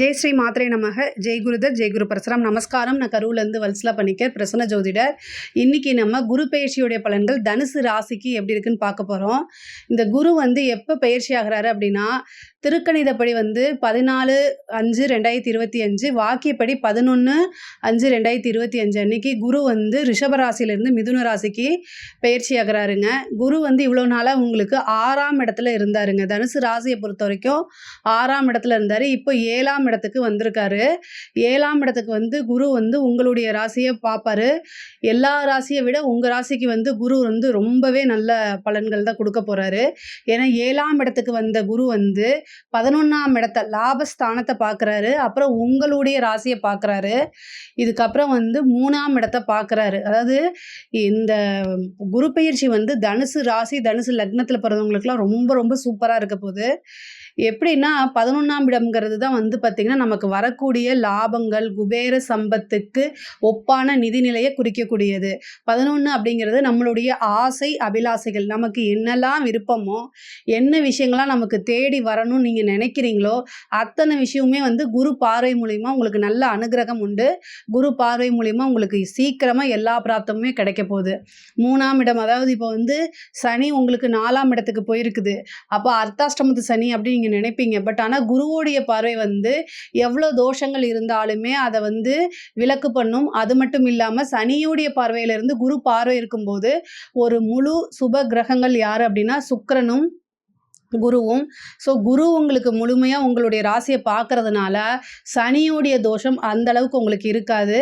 ஜெய் ஸ்ரீ மாத்திரை நமக. ஜெய் குருதர் ஜெய் குரு பரசுராம். நமஸ்காரம். நான் கரூர்லேருந்து வல்சலா பண்ணிக்க பிரசன்ன ஜோதிடர். இன்றைக்கி நம்ம குரு பயிற்சியுடைய பலன்கள் தனுசு ராசிக்கு எப்படி இருக்குன்னு பார்க்க போகிறோம் இந்த குரு வந்து எப்போ பயிற்சி ஆகிறாரு அப்படின்னா திருக்கணிதப்படி வந்து பதினாலு அஞ்சு ரெண்டாயிரத்தி இருபத்தி அஞ்சு வாக்கியப்படி பதினொன்று அஞ்சு ரெண்டாயிரத்தி இருபத்தி அஞ்சு அன்னைக்கு குரு வந்து ரிஷபராசிலேருந்து மிதுன ராசிக்கு பயிற்சி ஆகிறாருங்க. குரு வந்து இவ்வளோ நாளாக உங்களுக்கு ஆறாம் இடத்துல இருந்தாருங்க. தனுசு ராசியை பொறுத்த வரைக்கும் ஆறாம் இடத்துல இருந்தார். இப்போ ஏழாம் இடத்துக்கு வந்திருக்காரு. ஏழாம் இடத்துக்கு வந்து குரு வந்து உங்களுடைய ராசியை பார்ப்பாரு. எல்லா ராசியை விட உங்கள் ராசிக்கு வந்து குரு வந்து ரொம்பவே நல்ல பலன்கள் தான் கொடுக்க போகிறாரு ஏன்னா ஏழாம் இடத்துக்கு வந்த குரு வந்து பதினொன்றாம் இடத்த லாபஸ்தானத்தை பார்க்குறாரு அப்புறம் உங்களுடைய ராசியை பார்க்குறாரு இதுக்கப்புறம் வந்து மூணாம் இடத்த பார்க்குறாரு அதாவது இந்த குரு பயிற்சி வந்து தனுசு ராசி தனுசு லக்னத்தில் பிறந்தவங்களுக்குலாம் ரொம்ப ரொம்ப சூப்பராக இருக்க போகுது. எப்படின்னா பதினொன்றாம் இடம்ங்கிறது தான் வந்து பார்த்திங்கன்னா நமக்கு வரக்கூடிய லாபங்கள் குபேர சம்பத்துக்கு ஒப்பான நிதிநிலையை குறிக்கக்கூடியது. பதினொன்று அப்படிங்கிறது நம்மளுடைய ஆசை அபிலாசைகள். நமக்கு என்னெல்லாம் விருப்பமோ என்ன விஷயங்கள்லாம் நமக்கு தேடி வரணும்னு நீங்கள் நினைக்கிறீங்களோ அத்தனை விஷயமுமே வந்து குரு பார்வை மூலிமா உங்களுக்கு நல்ல அனுகிரகம் உண்டு. குரு பார்வை மூலிமா உங்களுக்கு சீக்கிரமாக எல்லா பிராப்தமுமே கிடைக்க போகுது. மூணாம் இடம் அதாவது இப்போ வந்து சனி உங்களுக்கு நாலாம் இடத்துக்கு போயிருக்குது. அப்போ அர்த்தாஷ்டமத்து சனி அப்படிங்க நீங்கள் நினைப்பீங்க. பட் ஆனால் குருவோடைய பார்வை வந்து எவ்வளோ தோஷங்கள் இருந்தாலுமே அதை வந்து விலக்கு பண்ணும். அது மட்டும் இல்லாமல் சனியோடைய பார்வையிலிருந்து குரு பார்வை இருக்கும்போது ஒரு முழு சுப கிரகங்கள் யார் அப்படின்னா சுக்கிரனும் குருவும். ஸோ குரு உங்களுக்கு முழுமையாக உங்களுடைய ராசியை பார்க்கறதுனால சனியோடைய தோஷம் அந்த அளவுக்கு உங்களுக்கு இருக்காது.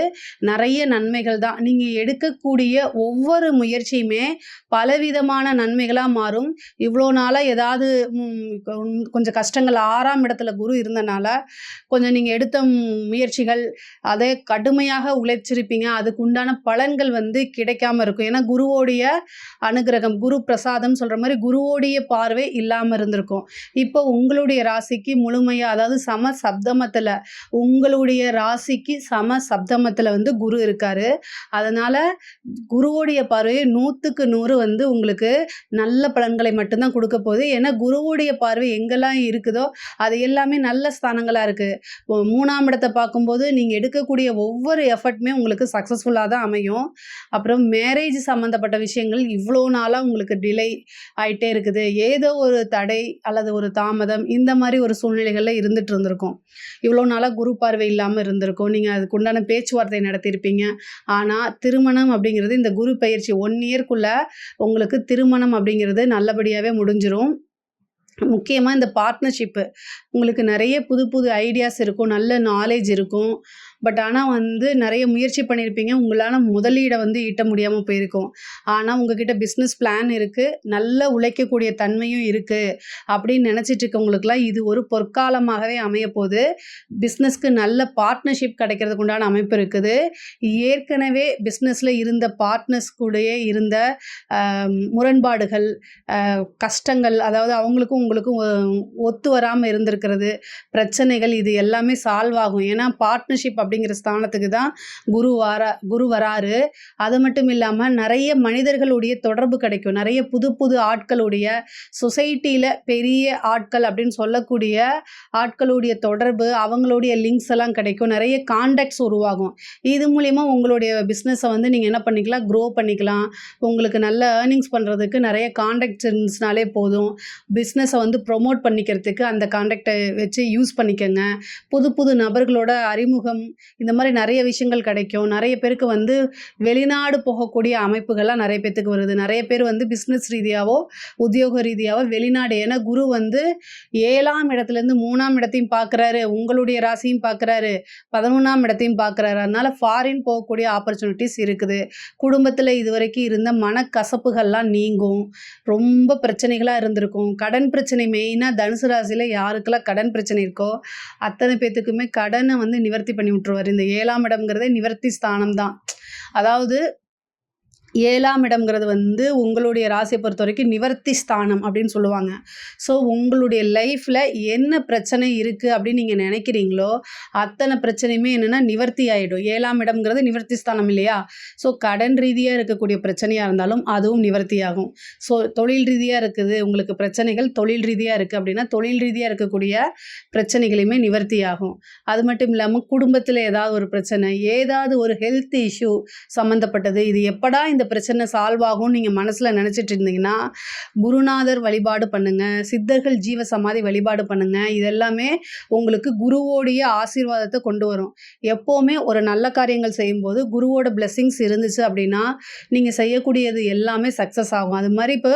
நிறைய நன்மைகள் தான். நீங்கள் எடுக்கக்கூடிய ஒவ்வொரு முயற்சியுமே பலவிதமான நன்மைகளாக மாறும். இவ்வளோ நாளாக ஏதாவது கொஞ்சம் கஷ்டங்கள் ஆறாம் இடத்துல குரு இருந்தனால கொஞ்சம் நீங்கள் எடுத்த முயற்சிகள் அதை கடுமையாக உழைச்சிருப்பீங்க. அதுக்கு உண்டான பலன்கள் வந்து கிடைக்காம இருக்கும். ஏன்னா குருவோடைய அனுகிரகம் குரு பிரசாதம் சொல்கிற மாதிரி குருவோடைய பார்வை இல்லாமல் இருந்திருக்கும். இப்போ உங்களுடைய ராசிக்கு முழுமையாக அதாவது சம சப்தமத்தில் உங்களுடைய ராசிக்கு சம சப்தமத்தில் வந்து குரு இருக்காரு. அதனால் குருவோடைய பார்வை நூற்றுக்கு நூறு வந்து உங்களுக்கு நல்ல பலன்களை மட்டும்தான் கொடுக்க போகுது. ஏன்னா குருவோடைய பார்வை எங்கெல்லாம் இருக்குதோ அது எல்லாமே நல்ல ஸ்தானங்களாக இருக்குது மூணாம் இடத்தை பார்க்கும்போது நீங்கள் எடுக்கக்கூடிய ஒவ்வொரு எஃபர்ட்டுமே உங்களுக்கு சக்ஸஸ்ஃபுல்லாக தான் அமையும். அப்புறம் மேரேஜ் சம்மந்தப்பட்ட விஷயங்கள் இவ்வளோ நாளாக உங்களுக்கு டிலே ஆகிட்டே இருக்குது. ஏதோ ஒரு தடை அல்லது ஒரு தாமதம் இந்த மாதிரி ஒரு சூழ்நிலைகளில் இருந்துட்டு இருந்திருக்கும். இவ்வளோ நாளாக குரு பார்வை இல்லாமல் இருந்திருக்கும். நீங்கள் அதுக்குண்டான பேச்சுவார்த்தை நடத்தியிருப்பீங்க. ஆனால் திருமணம் அப்படிங்கிறது இந்த குரு பயிற்சி ஒன் இயர்க்குள்ளே உங்களுக்கு திருமணம் அப்படிங்கிறது நல்லபடியாகவே முடிஞ்சிடும் முக்கியமாக இந்த பார்ட்னர்ஷிப்பு உங்களுக்கு நிறைய புது புது ஐடியாஸ் இருக்கும். நல்ல நாலேஜ் இருக்கும். பட் ஆனால் வந்து நிறைய முயற்சி பண்ணியிருப்பீங்க உங்களால் முதலீடை வந்து ஈட்ட முடியாமல் போயிருக்கும். ஆனால் உங்ககிட்ட பிஸ்னஸ் பிளான் இருக்குது நல்ல உழைக்கக்கூடிய தன்மையும் இருக்குது அப்படின்னு நினச்சிட்டு இருக்கவங்களுக்குலாம் இது ஒரு பொற்காலமாகவே அமைய போகுது பிஸ்னஸ்க்கு நல்ல பார்ட்னர்ஷிப் கிடைக்கிறதுக்கு உண்டான அமைப்பு இருக்குது. ஏற்கனவே பிஸ்னஸில் இருந்த பார்ட்னர்ஸ் கூடயே இருந்த முரண்பாடுகள் கஷ்டங்கள் அதாவது அவங்களுக்கும் உங்களுக்கும் ஒ- ஒத்து வராமல் இருந்திருக்கிறது. பிரச்சனைகள் இது எல்லாமே சால்வ் ஆகும். ஏன்னா பார்ட்னர்ஷிப் அப்படிங்கிற ஸ்தானத்துக்கு தான் குரு வர குரு வராரு. அது மட்டும் இல்லாமல் நிறைய மனிதர்களுடைய தொடர்பு கிடைக்கும். நிறைய புது புது ஆட்களுடைய சொசைட்டியில் பெரிய ஆட்கள் அப்படின்னு சொல்லக்கூடிய ஆட்களுடைய தொடர்பு அவங்களுடைய லிங்க்ஸ் எல்லாம் கிடைக்கும். நிறைய கான்டாக்ட்ஸ் உருவாகும். இது மூலிமா உங்களுடைய பிஸ்னஸை வந்து நீங்கள் என்ன பண்ணிக்கலாம்? க்ரோ பண்ணிக்கலாம். உங்களுக்கு நல்ல ஏர்னிங்ஸ் பண்ணுறதுக்கு நிறைய கான்டாக்ட்ஸ் இருந்துச்சுனாலே போதும். பிஸ்னஸை வந்து ப்ரொமோட் பண்ணிக்கிறதுக்கு அந்த கான்டாக்டை வச்சு யூஸ் பண்ணிக்கோங்க. புது புது நபர்களோட அறிமுகம் இந்த மாதிரி நிறைய விஷயங்கள் கிடைக்கும். நிறைய பேருக்கு வந்து வெளிநாடு போகக்கூடிய அமைப்புகள்லாம் நிறைய பேர்த்துக்கு வருது. நிறைய பேர் வந்து பிஸ்னஸ் ரீதியாவோ உத்தியோக ரீதியாவோ வெளிநாடு. ஏன்னா குரு வந்து ஏழாம் இடத்துலேருந்து மூணாம் இடத்தையும் பார்க்குறாரு. உங்களுடைய ராசியும் பார்க்குறாரு. பதினொன்றாம் இடத்தையும் பார்க்குறாரு. அதனால் ஃபாரின் போகக்கூடிய ஆப்பர்ச்சுனிட்டிஸ் இருக்குது. குடும்பத்தில் இதுவரைக்கும் இருந்த மனக்கசப்புகள்லாம் நீங்கும். ரொம்ப பிரச்சனைகளாக இருந்திருக்கும். கடன் பிரச்சனை மெயினாக தனுசு ராசியில் யாருக்கெல்லாம் கடன் பிரச்சனை இருக்கோ அத்தனை பேர்த்துக்குமே கடனை வந்து நிவர்த்தி பண்ணி போற்றுவர் இந்த ஏழாம் இடம்ங்கிறதே நிவர்த்தி ஸ்தானம் தான் அதாவது ஏழாம் இடம்ங்கிறது வந்து உங்களுடைய ராசியை பொறுத்த வரைக்கும் நிவர்த்தி ஸ்தானம் அப்படின்னு சொல்லுவாங்க. ஸோ உங்களுடைய லைஃப்பில் என்ன பிரச்சனை இருக்குது அப்படின்னு நீங்கள் நினைக்கிறீங்களோ, அத்தனை பிரச்சனையுமே என்னென்னா நிவர்த்தி ஆகிடும் ஏழாம் இடம்ங்கிறது நிவர்த்தி ஸ்தானம் இல்லையா? ஸோ கடன் ரீதியாக இருக்கக்கூடிய பிரச்சனையாக இருந்தாலும் அதுவும் நிவர்த்தியாகும். ஸோ தொழில் ரீதியாக இருக்குது உங்களுக்கு பிரச்சனைகள் தொழில் ரீதியாக இருக்குது அப்படின்னா, தொழில் ரீதியாக இருக்கக்கூடிய பிரச்சனைகளுமே நிவர்த்தியாகும். அது மட்டும் இல்லாமல் குடும்பத்தில் ஏதாவது ஒரு பிரச்சனை, ஏதாவது ஒரு ஹெல்த் இஷ்யூ சம்மந்தப்பட்டது. இது எப்படா இந்த இந்த பிரச்சனை சால்வ் ஆகும்னு நீங்கள் மனசில் நினச்சிட்டு இருந்தீங்கன்னா, குருநாதர் வழிபாடு பண்ணுங்கள் சித்தர்கள் ஜீவ சமாதி வழிபாடு பண்ணுங்கள் இதெல்லாமே உங்களுக்கு குருவோடைய ஆசீர்வாதத்தை கொண்டு வரும். எப்போவுமே ஒரு நல்ல காரியங்கள் செய்யும்போது குருவோட பிளெஸ்ஸிங்ஸ் இருந்துச்சு அப்படின்னா, நீங்கள் செய்யக்கூடியது எல்லாமே சக்ஸஸ் ஆகும். அது மாதிரி இப்போ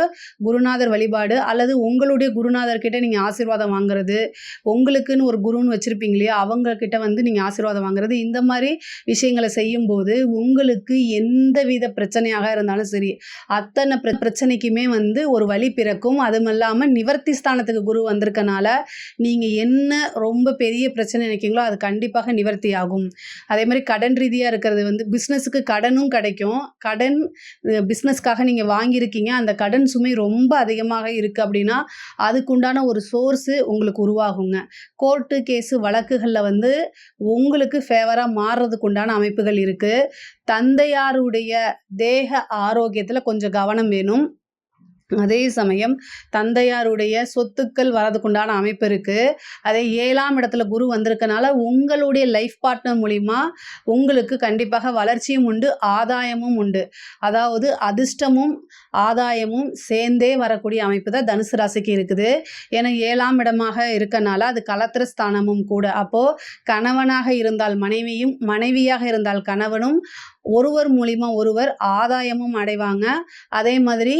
குருநாதர் வழிபாடு அல்லது உங்களுடைய குருநாதர்கிட்ட நீங்கள் ஆசீர்வாதம் வாங்குறது, உங்களுக்குன்னு ஒரு குருன்னு வச்சுருப்பீங்க இல்லையா? அவங்கக்கிட்ட வந்து நீங்கள் ஆசீர்வாதம் வாங்குறது, இந்த மாதிரி விஷயங்களை செய்யும்போது உங்களுக்கு எந்த வித பிரச்சனையாக இருந்தாலும் சரி, அத்தனை பிர பிரச்சனைக்குமே வந்து ஒரு வழி பிறக்கும். அதுவும் இல்லாமல் நிவர்த்தி ஸ்தானத்துக்கு குரு வந்திருக்கனால, நீங்கள் என்ன ரொம்ப பெரிய பிரச்சனை நினைக்கிறீங்களோ, அது கண்டிப்பாக நிவர்த்தி ஆகும். அதே மாதிரி கடன் ரீதியாக இருக்கிறது வந்து பிஸ்னஸுக்கு கடனும் கிடைக்கும். கடன் பிஸ்னஸ்க்காக நீங்கள் வாங்கியிருக்கீங்க. அந்த கடன் சுமை ரொம்ப அதிகமாக இருக்குது அப்படின்னா, அதுக்குண்டான ஒரு சோர்ஸு உங்களுக்கு உருவாகுங்க. கோர்ட்டு கேஸு வழக்குகளில் வந்து உங்களுக்கு ஃபேவராக மாறுறதுக்கு உண்டான அமைப்புகள் இருக்குது தந்தையாருடைய தேக ஆரோக்கியத்தில் கொஞ்சம் கவனம் வேணும். அதே சமயம் தந்தையாருடைய சொத்துக்கள் வரதுக்குண்டான அமைப்பு இருக்கு. அதே ஏழாம் இடத்துல குரு வந்திருக்கனால, உங்களுடைய லைஃப் பார்ட்னர் மூலிமா உங்களுக்கு கண்டிப்பாக வளர்ச்சியும் உண்டு, ஆதாயமும் உண்டு. அதாவது அதிர்ஷ்டமும், ஆதாயமும் சேர்ந்தே வரக்கூடிய அமைப்பு தான் தனுசு ராசிக்கு இருக்குது. ஏன்னா ஏழாம் இடமாக இருக்கனால, அது களத்திர ஸ்தானமும் கூட. அப்போ கணவனாக இருந்தால் மனைவியும், மனைவியாக இருந்தால் கணவனும் ஒருவர் மூலிமா ஒருவர் ஆதாயமும் அடைவாங்க. அதே மாதிரி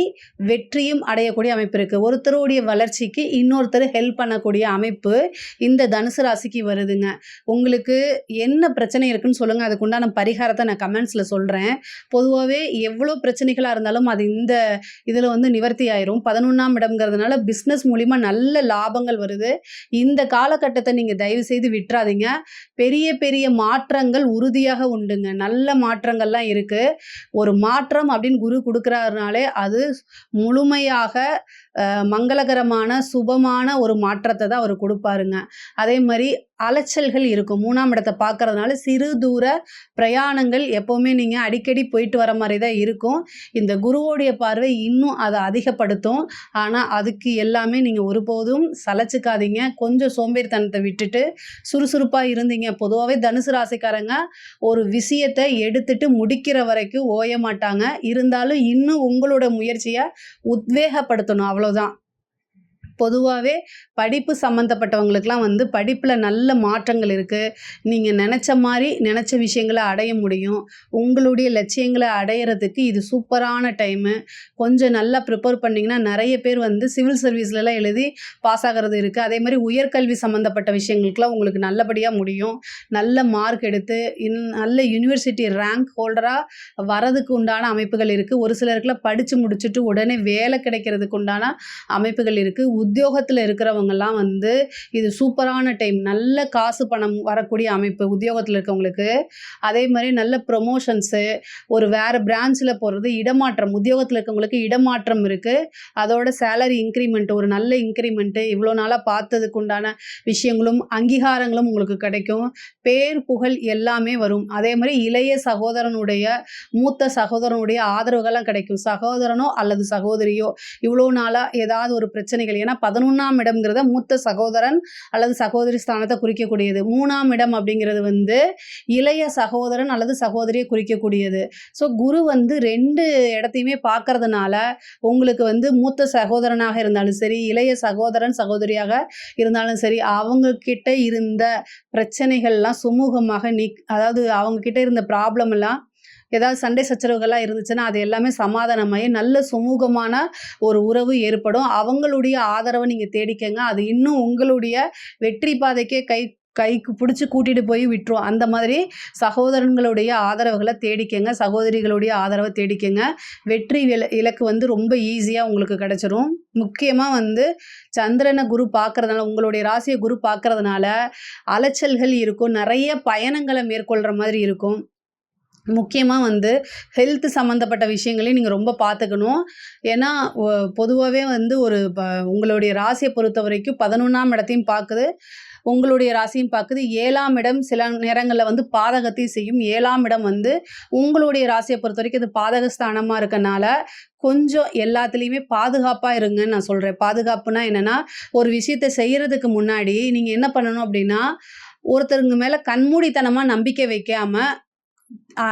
வெற்றியும் அடையக்கூடிய அமைப்பு இருக்குது ஒருத்தருடைய வளர்ச்சிக்கு இன்னொருத்தர் ஹெல்ப் பண்ணக்கூடிய அமைப்பு இந்த தனுசு ராசிக்கு வருதுங்க. உங்களுக்கு என்ன பிரச்சனை இருக்குன்னு சொல்லுங்க. அதுக்குண்டான பரிகாரத்தை நான் கமெண்ட்ஸில் சொல்கிறேன் பொதுவாகவே எவ்வளோ பிரச்சனைகளாக இருந்தாலும் அது இந்த இதில் வந்து நிவர்த்தி ஆயிரும். 11ஆம் இடம்ங்கிறதுனால பிஸ்னஸ் மூலிமா நல்ல லாபங்கள் வருது. இந்த காலகட்டத்தை நீங்கள் தயவு செய்து விட்டுறாதீங்க பெரிய பெரிய மாற்றங்கள் உறுதியாக உண்டுங்க. நல்ல மாற்றங்கள்லாம் இருக்கு. ஒரு மாற்றம் அப்படின்னு குரு கொடுக்குறாருனாலே அது முழுமையாக மங்களகரமான, சுபமான ஒரு மாற்றத்தை தான் அவர் கொடுப்பாருங்க அதே மாதிரி அலைச்சல்கள் இருக்கும். மூணாம் இடத்த பார்க்கறதுனால சிறு தூர பிரயாணங்கள் எப்போவுமே நீங்கள் அடிக்கடி போயிட்டு வர மாதிரி தான் இருக்கும். இந்த குருவோடைய பார்வை இன்னும் அதை அதிகப்படுத்தும். ஆனால் அதுக்கு எல்லாமே நீங்கள் ஒருபோதும் சலைச்சிக்காதீங்க கொஞ்சம் சோம்பேறித்தனத்தை விட்டுட்டு சுறுசுறுப்பாக இருந்தீங்க. பொதுவாகவே தனுசு ராசிக்காரங்க ஒரு விஷயத்த எடுத்துட்டு முடிக்கிற வரைக்கும் ஓய மாட்டாங்க. இருந்தாலும் இன்னும் உங்களோட முயற்சியை உத்வேகப்படுத்தணும் அவ்வளோதான். பொதுவாகவே படிப்பு சம்மந்தப்பட்டவங்களுக்குலாம் வந்து படிப்பில் நல்ல மாற்றங்கள் இருக்குது நீங்கள் நினச்ச மாதிரி நினச்ச விஷயங்கள அடைய முடியும். உங்களுடைய லட்சியங்களை அடையிறதுக்கு இது சூப்பரான டைமு. கொஞ்சம் நல்லா ப்ரிப்பேர் பண்ணிங்கன்னா நிறைய பேர் வந்து சிவில் சர்வீஸ்லலாம் எழுதி பாஸ் ஆகுறது இருக்குது அதே மாதிரி உயர்கல்வி சம்மந்தப்பட்ட விஷயங்களுக்குலாம் உங்களுக்கு நல்லபடியாக முடியும். நல்ல மார்க் எடுத்து இன் நல்ல யுனிவர்சிட்டி ரேங்க் ஹோல்டராக வரதுக்கு உண்டான அமைப்புகள் இருக்குது ஒரு சிலருக்குலாம் படித்து முடிச்சுட்டு உடனே வேலை கிடைக்கிறதுக்கு உண்டான அமைப்புகள் இருக்குது உத்தியோகத்தில் இருக்கிறவங்கெல்லாம் வந்து இது சூப்பரான டைம். நல்ல காசு, பணம் வரக்கூடிய அமைப்பு உத்தியோகத்தில் இருக்கவங்களுக்கு. அதே மாதிரி நல்ல ப்ரொமோஷன்ஸு ஒரு வேறு பிரான்ச்சில் போகிறது இடமாற்றம் உத்தியோகத்தில் இருக்கவங்களுக்கு இடமாற்றம் இருக்குது அதோட சேலரி இன்க்ரிமெண்ட் ஒரு நல்ல இன்க்ரிமெண்ட்டு இவ்வளோ நாளாக பார்த்ததுக்கு உண்டான விஷயங்களும், அங்கீகாரங்களும் உங்களுக்கு கிடைக்கும். பேர், புகழ் எல்லாமே வரும். அதே மாதிரி இளைய சகோதரனுடைய, மூத்த சகோதரனுடைய ஆதரவுகள்லாம் கிடைக்கும். சகோதரனோ அல்லது சகோதரியோ இவ்வளோ நாளாக ஏதாவது ஒரு பிரச்சனைகள் ஏன்னா 11ஆம் இடம்ங்கிறத மூத்த சகோதரன் அல்லது சகோதரி ஸ்தானத்தை குறிக்கக்கூடியது. மூணாம் இடம் அப்படிங்கிறது வந்து இளைய சகோதரன் அல்லது சகோதரியை குறிக்கக்கூடியது. ஸோ குரு வந்து ரெண்டு இடத்தையுமே பார்க்கறதுனால, உங்களுக்கு வந்து மூத்த சகோதரனாக இருந்தாலும் சரி, இளைய சகோதரன், சகோதரியாக இருந்தாலும் சரி, அவங்க கிட்ட இருந்த பிரச்சனைகள்லாம் சுமூகமாக நீக் அதாவது அவங்க கிட்ட இருந்த ப்ராப்ளம் எல்லாம் ஏதாவது சண்டை சச்சரவுகள்லாம் இருந்துச்சுன்னா, அது எல்லாமே சமாதானமாயி நல்ல சுமூகமான ஒரு உறவு ஏற்படும். அவங்களுடைய ஆதரவை நீங்கள் தேடிக்கங்க. அது இன்னும் உங்களுடைய வெற்றி பாதைக்கே கை கைக்கு பிடிச்சி கூட்டிட்டு போய் விட்டுரும். அந்த மாதிரி சகோதரன்களுடைய ஆதரவுகளை தேடிக்கங்க. சகோதரிகளுடைய ஆதரவை தேடிக்கங்க. வெற்றி இலக்கு வந்து ரொம்ப ஈஸியாக உங்களுக்கு கிடைச்சிரும். முக்கியமாக வந்து சந்திரனை குரு பார்க்கறதுனால, உங்களுடைய ராசிய குரு பார்க்கறதுனால, அலைச்சல்கள் இருக்கும். நிறைய பயணங்களை மேற்கொள்கிற மாதிரி இருக்கும். முக்கியமாக வந்து ஹெல்த் சம்மந்தப்பட்ட விஷயங்களையும் நீங்கள் ரொம்ப பார்த்துக்கணும். ஏன்னா, பொதுவாகவே வந்து ஒரு ப உங்களுடைய ராசிய பொறுத்தவரைக்கும் 11ஆம் இடத்தையும் பார்க்குது. உங்களுடைய ராசியும் பார்க்குது. ஏழாம் இடம் சில நேரங்களில் வந்து பாதகத்தையும் செய்யும். ஏழாம் இடம் வந்து உங்களுடைய ராசியை பொறுத்த வரைக்கும் இது பாதகஸ்தானமாக இருக்கனால, கொஞ்சம் எல்லாத்துலேயுமே பாதுகாப்பாக இருங்கன்னு நான் சொல்கிறேன் பாதுகாப்புனா என்னென்னா ஒரு விஷயத்த செய்கிறதுக்கு முன்னாடி நீங்கள் என்ன பண்ணணும் அப்படின்னா ஒருத்தருங்க மேலே கண்மூடித்தனமாக நம்பிக்கை வைக்காமல்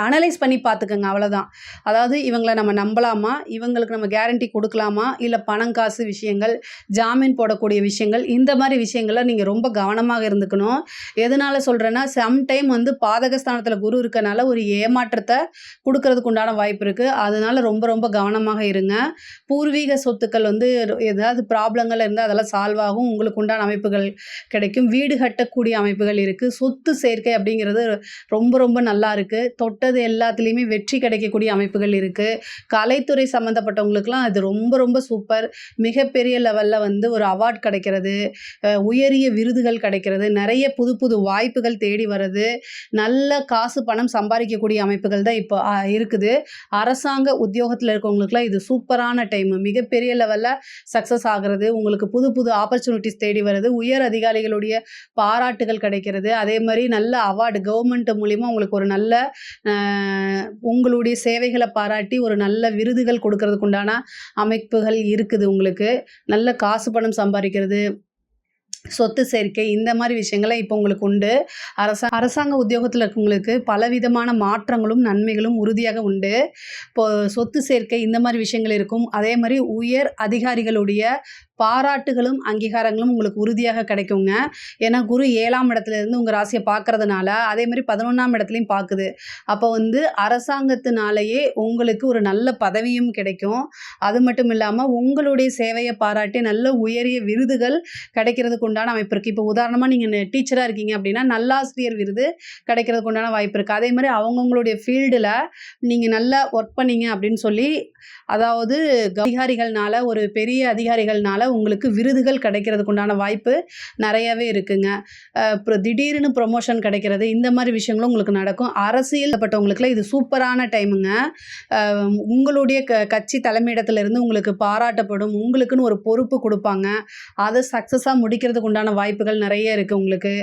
அனலைஸ் பண்ணி பார்த்துக்கோங்க அவ்வளோதான் அதாவது இவங்களை நம்ம நம்பலாமா? இவங்களுக்கு நம்ம கேரண்டி கொடுக்கலாமா இல்லை பணம், காசு விஷயங்கள், ஜாமீன் போடக்கூடிய விஷயங்கள், இந்த மாதிரி விஷயங்களை நீங்கள் ரொம்ப கவனமாக இருந்துக்கணும். எதனால் சொல்கிறேன்னா சம்டைம் வந்து பாதகஸ்தானத்தில் குரு இருக்கனால ஒரு ஏமாற்றத்தை கொடுக்கறதுக்கு உண்டான வாய்ப்பு இருக்குது அதனால் ரொம்ப ரொம்ப கவனமாக இருங்க. பூர்வீக சொத்துக்கள் வந்து ஏதாவது ப்ராப்ளங்கள் இருந்தால் அதெல்லாம் சால்வ் ஆகும். உங்களுக்கு உண்டான அமைப்புகள் கிடைக்கும். வீடு கட்டக்கூடிய அமைப்புகள் இருக்குது சொத்து சேர்க்கை அப்படிங்கிறது ரொம்ப ரொம்ப நல்லா இருக்குது தொட்டது எல்லாத்துலேயுமே வெற்றி கிடைக்கக்கூடிய அமைப்புகள் இருக்குது கலைத்துறை சம்மந்தப்பட்டவங்களுக்குலாம் இது ரொம்ப ரொம்ப சூப்பர். மிகப்பெரிய லெவலில் வந்து ஒரு அவார்ட் கிடைக்கிறது, உயரிய விருதுகள் கிடைக்கிறது, நிறைய புது புது வாய்ப்புகள் தேடி வர்றது, நல்ல காசு, பணம் சம்பாதிக்கக்கூடிய அமைப்புகள் தான் இப்போ இருக்குது. அரசாங்க உத்தியோகத்தில் இருக்கவங்களுக்குலாம் இது சூப்பரான டைமு. மிகப்பெரிய லெவலில் சக்ஸஸ் ஆகிறது. உங்களுக்கு புது புது ஆப்பர்ச்சுனிட்டிஸ் தேடி வருது, உயர் அதிகாரிகளுடைய பாராட்டுகள் கிடைக்கிறது, அதே மாதிரி நல்ல அவார்டு கவர்மெண்ட் மூலிமா உங்களுக்கு ஒரு நல்ல உங்களுடைய சேவைகளை பாராட்டி ஒரு நல்ல விருதுகள் கொடுக்கறதுக்குண்டான அமைப்புகள் இருக்குது உங்களுக்கு. நல்ல காசு, பணம் சம்பாதிக்கிறது சொத்து சேர்க்கை இந்த மாதிரி விஷயங்களை இப்போ உங்களுக்கு உண்டு. அரசா அரசாங்க உத்தியோகத்தில் இருக்கவங்களுக்கு பலவிதமான மாற்றங்களும், நன்மைகளும் உறுதியாக உண்டு. இப்போ சொத்து சேர்க்கை இந்த மாதிரி விஷயங்கள் இருக்கும். அதே மாதிரி உயர் அதிகாரிகளுடைய பாராட்டுகளும், அங்கீகாரங்களும் உங்களுக்கு உறுதியாக கிடைக்குங்க. ஏன்னா, குரு ஏழாம் இடத்துல இருந்து உங்கள் ராசிய பார்க்கறதுனால, அதே மாதிரி பதினொன்றாம் இடத்துலையும் பார்க்குது. அப்போ வந்து அரசாங்கத்தினாலேயே உங்களுக்கு ஒரு நல்ல பதவியும் கிடைக்கும். அது மட்டும் இல்லாமல் உங்களுடைய சேவையை பாராட்டி நல்ல உயரிய விருதுகள் கிடைக்கிறதுக்கு உண்டான அமைப்பு இருக்குது இப்போ உதாரணமாக நீங்கள் டீச்சராக இருக்கீங்க அப்படின்னா நல்லாசிரியர் விருது கிடைக்கிறதுக்கு உண்டான வாய்ப்பு இருக்குது அதே மாதிரி அவங்கவுங்களுடைய ஃபீல்டில் நீங்கள் நல்லா ஒர்க் பண்ணீங்க அப்படின்னு சொல்லி, அதாவது அதிகாரிகள்னால ஒரு பெரிய அதிகாரிகள்னால உங்களுக்கு விருதுகள் கிடைக்கிறதுக்கு உண்டான வாய்ப்பு நிறையவே இருக்குங்க. அப்புறம் திடீர்னு ப்ரொமோஷன் கிடைக்கிறது, இந்த மாதிரி விஷயங்களும் உங்களுக்கு நடக்கும். அரசியல் பட்டவங்களுக்குலாம் இது சூப்பரான டைமுங்க. உங்களுடைய க கட்சி தலைமையிடத்திலிருந்து உங்களுக்கு பாராட்டப்படும். உங்களுக்குன்னு ஒரு பொறுப்பு கொடுப்பாங்க அதை சக்ஸஸாக முடிக்கிறதுக்கு உண்டான வாய்ப்புகள் நிறைய இருக்குது உங்களுக்கு.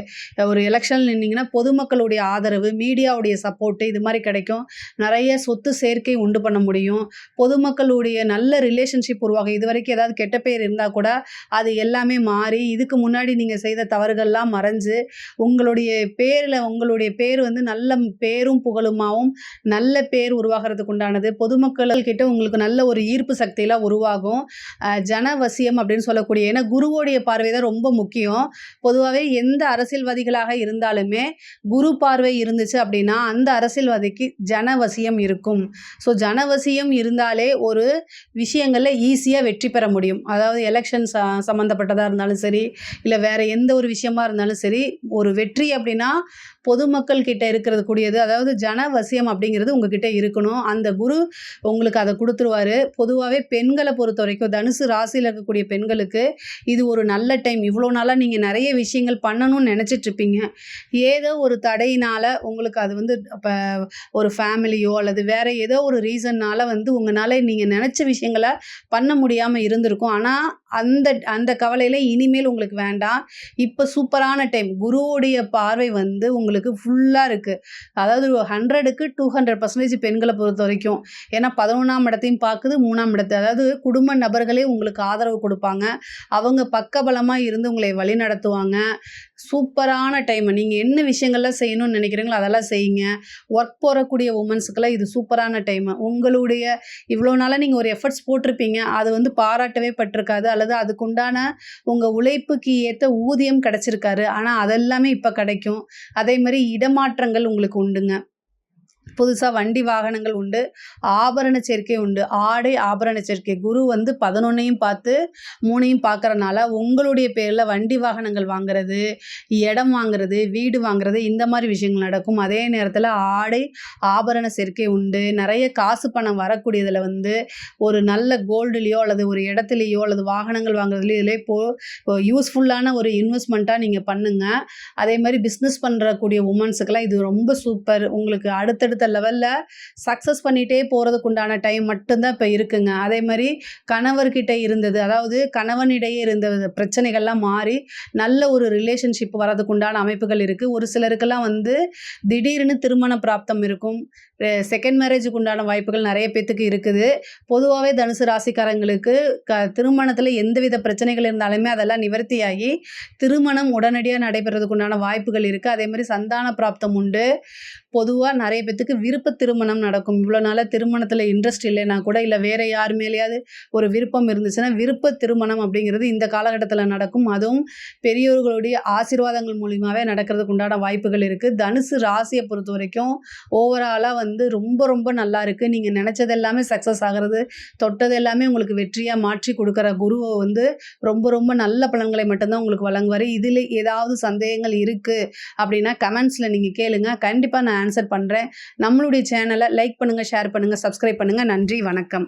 ஒரு எலெக்ஷன் நின்னீங்கன்னா, பொதுமக்களுடைய ஆதரவு, மீடியாவுடைய சப்போர்ட்டு இது மாதிரி கிடைக்கும். நிறைய சொத்து சேர்க்கை உண்டு பண்ண முடியும். பொதுமக்களுடைய நல்ல ரிலேஷன்ஷிப் உருவாகும். இதுவரைக்கும் ஏதாவது கெட்ட பேர் இருந்தால் இருந்தால் கூட, அது எல்லாமே மாறி, இதுக்கு முன்னாடி நீங்கள் செய்த தவறுகள்லாம் மறைஞ்சு, உங்களுடைய பேரில் உங்களுடைய பேர் வந்து நல்ல பேரும், புகழுமாவும் நல்ல பேர் உருவாகுறதுக்கு உண்டானது. பொதுமக்கள் கிட்ட உங்களுக்கு நல்ல ஒரு ஈர்ப்பு சக்தியெல்லாம் உருவாகும். ஜனவசியம் அப்படின்னு சொல்லக்கூடிய ஏன்னா குருவோடைய பார்வை தான் ரொம்ப முக்கியம். பொதுவாகவே எந்த அரசியல்வாதிகளாக இருந்தாலுமே, குரு பார்வை இருந்துச்சு அப்படின்னா அந்த அரசியல்வாதிக்கு ஜனவசியம் இருக்கும். ஸோ ஜனவசியம் இருந்தாலே ஒரு விஷயங்களில் ஈஸியாக வெற்றி பெற முடியும். அதாவது எலக்ஷன் ச சம்மந்தப்பட்டதாக இருந்தாலும் சரி, இல்லை வேறு எந்த ஒரு விஷயமா இருந்தாலும் சரி, ஒரு வெற்றி அப்படின்னா பொதுமக்கள் கிட்ட இருக்கிறது கூடியது. அதாவது ஜனவசியம் அப்படிங்கிறது உங்ககிட்ட இருக்கணும். அந்த குரு உங்களுக்கு அதை கொடுத்துருவாரு பொதுவாகவே பெண்களை பொறுத்த வரைக்கும் தனுசு ராசியில் இருக்கக்கூடிய பெண்களுக்கு, இது ஒரு நல்ல டைம். இவ்வளோ நாளாக நீங்கள் நிறைய விஷயங்கள் பண்ணணும்னு நினச்சிட்ருப்பீங்க ஏதோ ஒரு தடையினால் உங்களுக்கு அது வந்து இப்போ ஒரு ஃபேமிலியோ அல்லது வேறு ஏதோ ஒரு ரீசன்னால் வந்து உங்களால் நீங்கள் நினச்ச விஷயங்கள பண்ண முடியாமல் இருந்திருக்கும். ஆனால் அந்த அந்த கவலையில் இனிமேல் உங்களுக்கு வேண்டாம். இப்போ சூப்பரான டைம். குருவுடைய பார்வை வந்து உங்களுக்கு ஃபுல்லாக இருக்குது அதாவது ஹண்ட்ரடுக்கு டூ ஹண்ட்ரட் பர்சன்டேஜ் பெண்களை பொறுத்த வரைக்கும் ஏன்னா 11ஆம் இடத்தையும் பார்க்குது, 3ஆம் இடத்த அதாவது குடும்ப நபர்களே உங்களுக்கு ஆதரவு கொடுப்பாங்க அவங்க பக்கபலமாக இருந்து உங்களை வழி நடத்துவாங்க சூப்பரான டைம். நீங்கள் என்ன விஷயங்கள்லாம் செய்யணும்னு நினைக்கிறீங்களோ அதெல்லாம் செய்யுங்க. ஒர்க் போகக்கூடிய உமன்ஸுக்கெல்லாம் இது சூப்பரான டைமு. உங்களுடைய இவ்வளோ நாளாக நீங்கள் ஒரு எஃபர்ட்ஸ் போட்டிருப்பீங்க. அது வந்து பாராட்டவே பட்டிருக்காது அல்லது அதுக்குண்டான உங்க உழைப்புக்கு ஏற்ற ஊதியம் கிடச்சிருக்காரு ஆனா, அதெல்லாமே இப்போ கிடைக்கும். அதே மாதிரி இடமாற்றங்கள் உங்களுக்கு உண்டுங்க. புதுசாக வண்டி வாகனங்கள் உண்டு. ஆபரண சேர்க்கை உண்டு. ஆடை, ஆபரண சேர்க்கை. குரு வந்து 11யும் பார்த்து மூணையும் பார்க்குறனால உங்களுடைய பேரில் வண்டி வாகனங்கள் வாங்குறது, இடம் வாங்குறது, வீடு வாங்குறது இந்த மாதிரி விஷயங்கள் நடக்கும். அதே நேரத்தில் ஆடை, ஆபரண சேர்க்கை உண்டு. நிறைய காசு பணம் வரக்கூடியதில் வந்து ஒரு நல்ல கோல்டுலேயோ அல்லது ஒரு இடத்துலையோ அல்லது வாகனங்கள் வாங்குறதுலையோ இதுலயோ இப்போ யூஸ்ஃபுல்லான ஒரு இன்வெஸ்ட்மெண்ட்டாக நீங்கள் பண்ணுங்கள் அதே மாதிரி பிஸ்னஸ் பண்ணுறக்கூடிய உமன்ஸுக்கெல்லாம் இது ரொம்ப சூப்பர். உங்களுக்கு அடுத்தடுத்து அடுத்தடுத்த லெவலில் சக்ஸஸ் பண்ணிகிட்டே போகிறதுக்கு உண்டான டைம் மட்டும்தான் இப்போ இருக்குங்க. அதே மாதிரி கணவர்கிட்ட இருந்தது அதாவது கணவனிடையே இருந்த பிரச்சனைகள்லாம் மாறி நல்ல ஒரு ரிலேஷன்ஷிப் வரதுக்கு உண்டான அமைப்புகள் இருக்குது ஒரு சிலருக்கெல்லாம் வந்து திடீர்னு திருமண பிராப்தம் இருக்கும். செகண்ட் மேரேஜுக்கு உண்டான வாய்ப்புகள் நிறைய பேத்துக்கு இருக்குது. பொதுவாகவே தனுசு ராசிக்காரங்களுக்கு க திருமணத்தில் எந்தவித பிரச்சனைகள் இருந்தாலுமே அதெல்லாம் நிவர்த்தியாகி திருமணம் உடனடியாக நடைபெறதுக்கு உண்டான வாய்ப்புகள் இருக்குது அதே மாதிரி சந்தான பிராப்தம் உண்டு. பொதுவாக நிறைய பேத்துக்கு விருப்ப திருமணம் நடக்கும். இவ்வளோ நாளாக திருமணத்தில் இன்ட்ரெஸ்ட் இல்லைன்னா கூட இல்லை வேறு யார் மேலேயாவது ஒரு விருப்பம் இருந்துச்சுன்னா விருப்ப திருமணம் அப்படிங்கிறது இந்த காலகட்டத்தில் நடக்கும். அதுவும் பெரியோர்களுடைய ஆசீர்வாதங்கள் மூலியமாகவே நடக்கிறதுக்கு உண்டான வாய்ப்புகள் இருக்குது தனுசு ராசியை பொறுத்த வரைக்கும் ஓவராலாக வந்து ரொம்ப ரொம்ப நல்லா இருக்குது நீங்கள் நினச்சது எல்லாமே சக்ஸஸ் ஆகிறது தொட்டது எல்லாமே உங்களுக்கு வெற்றியாக மாற்றி கொடுக்குற குருவை வந்து ரொம்ப ரொம்ப நல்ல பலன்களை மட்டும்தான் உங்களுக்கு வழங்குவார். இதில் ஏதாவது சந்தேகங்கள் இருக்குது அப்படின்னா கமெண்ட்ஸில் நீங்கள் கேளுங்க. கண்டிப்பாக நான் ஆன்சர் பண்ணுறேன் நம்மளுடைய சேனலை லைக் பண்ணுங்கள் ஷேர் பண்ணுங்கள் சப்ஸ்கிரைப் பண்ணுங்கள் நன்றி வணக்கம்.